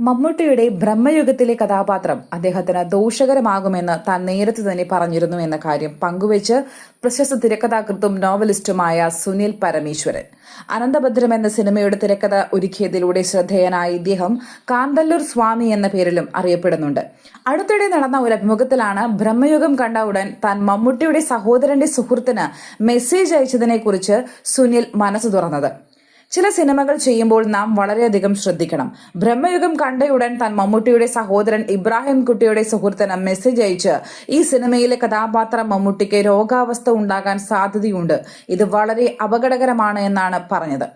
മമ്മൂട്ടിയുടെ ബ്രഹ്മയുഗത്തിലെ കഥാപാത്രം അദ്ദേഹത്തിന് ദോഷകരമാകുമെന്ന് താൻ നേരത്തെ തന്നെ പറഞ്ഞിരുന്നു എന്ന കാര്യം പങ്കുവച്ച് പ്രശസ്ത തിരക്കഥാകൃത്തും നോവലിസ്റ്റുമായ സുനിൽ പരമേശ്വരൻ. അനന്തഭദ്രം എന്ന സിനിമയുടെ തിരക്കഥ ഒരുക്കിയതിലൂടെ ശ്രദ്ധേയനായ ഇദ്ദേഹം കാന്തല്ലൂർ സ്വാമി എന്ന പേരിലും അറിയപ്പെടുന്നുണ്ട്. അടുത്തിടെ നടന്ന ഒരു അഭിമുഖത്തിലാണ് ബ്രഹ്മയുഗം കണ്ട ഉടൻ താൻ മമ്മൂട്ടിയുടെ സഹോദരന്റെ സുഹൃത്തിന് മെസ്സേജ് അയച്ചതിനെക്കുറിച്ച് സുനിൽ മനസ്സ് തുറന്നത്. ചില സിനിമകൾ ചെയ്യുമ്പോൾ നാം വളരെയധികം ശ്രദ്ധിക്കണം. ബ്രഹ്മയുഗം കണ്ടയുടൻ താൻ മമ്മൂട്ടിയുടെ സഹോദരൻ ഇബ്രാഹിം കുട്ടിയുടെ സുഹൃത്തിന് മെസ്സേജ് അയച്ച് ഈ സിനിമയിലെ കഥാപാത്രം മമ്മൂട്ടിക്ക് രോഗാവസ്ഥ ഉണ്ടാകാൻ സാധ്യതയുണ്ട്. ഇത് വളരെ അപകടകരമാണ് എന്നാണ് പറഞ്ഞത്.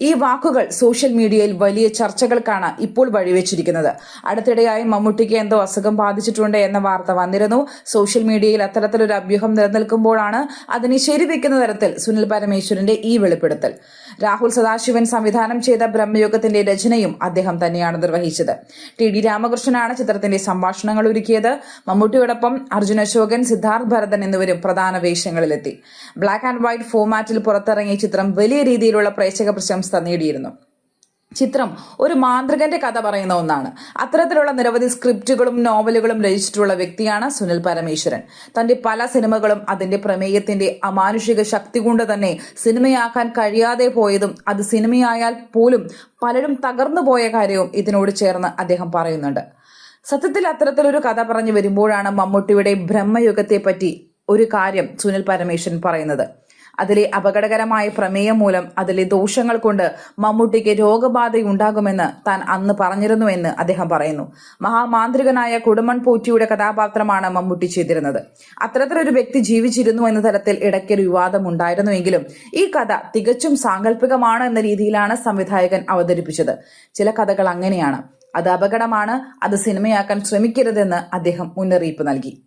ഈ വാക്കുകൾ സോഷ്യൽ മീഡിയയിൽ വലിയ ചർച്ചകൾക്കാണ് ഇപ്പോൾ വഴിവെച്ചിരിക്കുന്നത്. അടുത്തിടെയായി മമ്മൂട്ടിക്ക് എന്തോ അസുഖം ബാധിച്ചിട്ടുണ്ട് എന്ന വാർത്ത വന്നിരുന്നു. സോഷ്യൽ മീഡിയയിൽ അത്തരത്തിലൊരു അഭ്യൂഹം നിലനിൽക്കുമ്പോഴാണ് അതിനെ ശരിവെക്കുന്ന തരത്തിൽ സുനിൽ പരമേശ്വരന്റെ ഈ വെളിപ്പെടുത്തൽ. രാഹുൽ സദാശിവൻ സംവിധാനം ചെയ്ത ബ്രഹ്മയോഗത്തിന്റെ രചനയും അദ്ദേഹം തന്നെയാണ് നിർവഹിച്ചത്. ടി ഡി രാമകൃഷ്ണനാണ് ചിത്രത്തിന്റെ സംഭാഷണങ്ങൾ ഒരുക്കിയത്. മമ്മൂട്ടിയോടൊപ്പം അർജുൻ അശോകൻ സിദ്ധാർത്ഥ് ഭരതൻ എന്നിവരും പ്രധാന വേഷങ്ങളിലെത്തി. ബ്ലാക്ക് ആൻഡ് വൈറ്റ് ഫോമാറ്റിൽ പുറത്തിറങ്ങിയ ചിത്രം വലിയ രീതിയിലുള്ള പ്രേക്ഷക പ്രശംസ നേടിയിരുന്നു. ചിത്രം ഒരു മാന്ത്രികന്റെ കഥ പറയുന്ന ഒന്നാണ്. അത്തരത്തിലുള്ള നിരവധി സ്ക്രിപ്റ്റുകളും നോവലുകളും രചിച്ചിട്ടുള്ള വ്യക്തിയാണ് സുനിൽ പരമേശ്വരൻ. തന്റെ പല സിനിമകളും അതിന്റെ പ്രമേയത്തിന്റെ അമാനുഷിക ശക്തി കൊണ്ട് തന്നെ സിനിമയാക്കാൻ കഴിയാതെ പോയതും അത് സിനിമയായാൽ പോലും പലരും തകർന്നു പോയ കാര്യവും ഇതിനോട് ചേർന്ന് അദ്ദേഹം പറയുന്നുണ്ട്. സത്യത്തിൽ അത്തരത്തിലൊരു കഥ പറഞ്ഞു വരുമ്പോഴാണ് മമ്മൂട്ടിയുടെ ബ്രഹ്മയുഗത്തെ പറ്റി ഒരു കാര്യം സുനിൽ പരമേശ്വരൻ പറയുന്നത്. അതിലെ അപകടകരമായ പ്രമേയം മൂലം അതിലെ ദോഷങ്ങൾ കൊണ്ട് മമ്മൂട്ടിക്ക് രോഗബാധയുണ്ടാകുമെന്ന് താൻ അന്ന് പറഞ്ഞിരുന്നുവെന്ന് അദ്ദേഹം പറയുന്നു. മഹാമാന്ത്രികനായ കുടുമൺ പോറ്റിയുടെ കഥാപാത്രമാണ് മമ്മൂട്ടി ചെയ്തിരുന്നത്. അത്തരത്തിലൊരു വ്യക്തി ജീവിച്ചിരുന്നു എന്ന തരത്തിൽ ഇടയ്ക്കൊരു വിവാദം ഉണ്ടായിരുന്നുവെങ്കിലും ഈ കഥ തികച്ചും സാങ്കല്പികമാണ് എന്ന രീതിയിലാണ് സംവിധായകൻ അവതരിപ്പിച്ചത്. ചില കഥകൾ അങ്ങനെയാണ്. അത് അപകടമാണ് അത് സിനിമയാക്കാൻ ശ്രമിക്കരുതെന്ന് അദ്ദേഹം മുന്നറിയിപ്പ് നൽകി.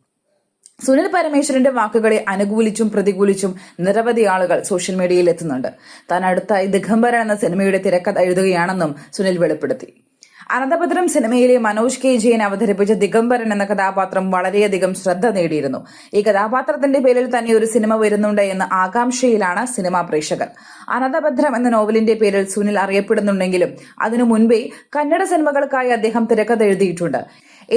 സുനിൽ പരമേശ്വരന്റെ വാക്കുകളെ അനുകൂലിച്ചും പ്രതികൂലിച്ചും നിരവധി ആളുകൾ സോഷ്യൽ മീഡിയയിൽ എത്തുന്നുണ്ട്. താൻ അടുത്തായി ദിഗംബരൻ എന്ന സിനിമയുടെ തിരക്കഥ എഴുതുകയാണെന്നും സുനിൽ വെളിപ്പെടുത്തി. അനന്തഭദ്രം സിനിമയിലെ മനോജ് കെ ജയൻ അവതരിപ്പിച്ച ദിഗംബരൻ എന്ന കഥാപാത്രം വളരെയധികം ശ്രദ്ധ നേടിയിരുന്നു. ഈ കഥാപാത്രത്തിന്റെ പേരിൽ തന്നെ ഒരു സിനിമ വരുന്നുണ്ട് എന്ന ആകാംക്ഷയിലാണ് സിനിമാ പ്രേക്ഷകർ. അനന്തഭദ്രം എന്ന നോവലിന്റെ പേരിൽ സുനിൽ അറിയപ്പെടുന്നുണ്ടെങ്കിലും അതിനു മുൻപേ കന്നഡ സിനിമകൾക്കായി അദ്ദേഹം തിരക്കഥ എഴുതിയിട്ടുണ്ട്.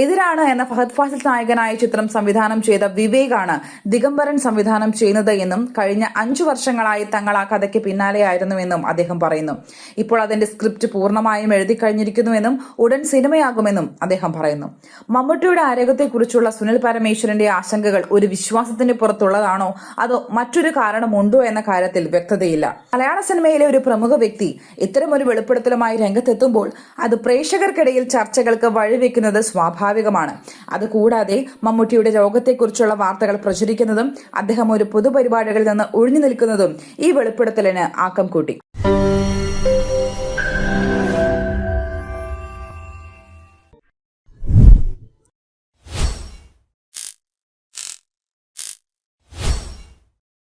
എതിരാണ് എന്ന ഫഹദ് ഫാസിൽ നായകനായ ചിത്രം സംവിധാനം ചെയ്ത വിവേകാണ് ദിഗംബരൻ സംവിധാനം ചെയ്യുന്നത് എന്നും കഴിഞ്ഞ അഞ്ചു വർഷങ്ങളായി തങ്ങൾ ആ കഥയ്ക്ക് പിന്നാലെയായിരുന്നുവെന്നും അദ്ദേഹം പറയുന്നു. ഇപ്പോൾ അതിന്റെ സ്ക്രിപ്റ്റ് പൂർണമായും എഴുതി കഴിഞ്ഞിരിക്കുന്നുവെന്നും ഉടൻ സിനിമയാകുമെന്നും അദ്ദേഹം പറയുന്നു. മമ്മൂട്ടിയുടെ ആരോഗ്യത്തെക്കുറിച്ചുള്ള സുനിൽ പരമേശ്വരന്റെ ആശങ്കകൾ ഒരു വിശ്വാസത്തിന് പുറത്തുള്ളതാണോ? അതോ മറ്റൊരു കാരണമുണ്ടോ എന്ന കാര്യത്തിൽ വ്യക്തതയില്ല. മലയാള സിനിമയിലെ ഒരു പ്രമുഖ വ്യക്തി ഇത്തരമൊരു വെളിപ്പെടുത്തലുമായി രംഗത്തെത്തുമ്പോൾ അത് പ്രേക്ഷകർക്കിടയിൽ ചർച്ചകൾക്ക് വഴിവെക്കുന്നത് സ്വാഭാവികമാണ്. അതുകൂടാതെ മമ്മൂട്ടിയുടെ രോഗത്തെക്കുറിച്ചുള്ള വാർത്തകൾ പ്രചരിക്കുന്നതും അദ്ദേഹം ഒരു പൊതുപരിപാടികളിൽ നിന്ന് ഒഴിഞ്ഞു നിൽക്കുന്നതും ഈ വെളിപ്പെടുത്തലിന് ആക്കം കൂട്ടി.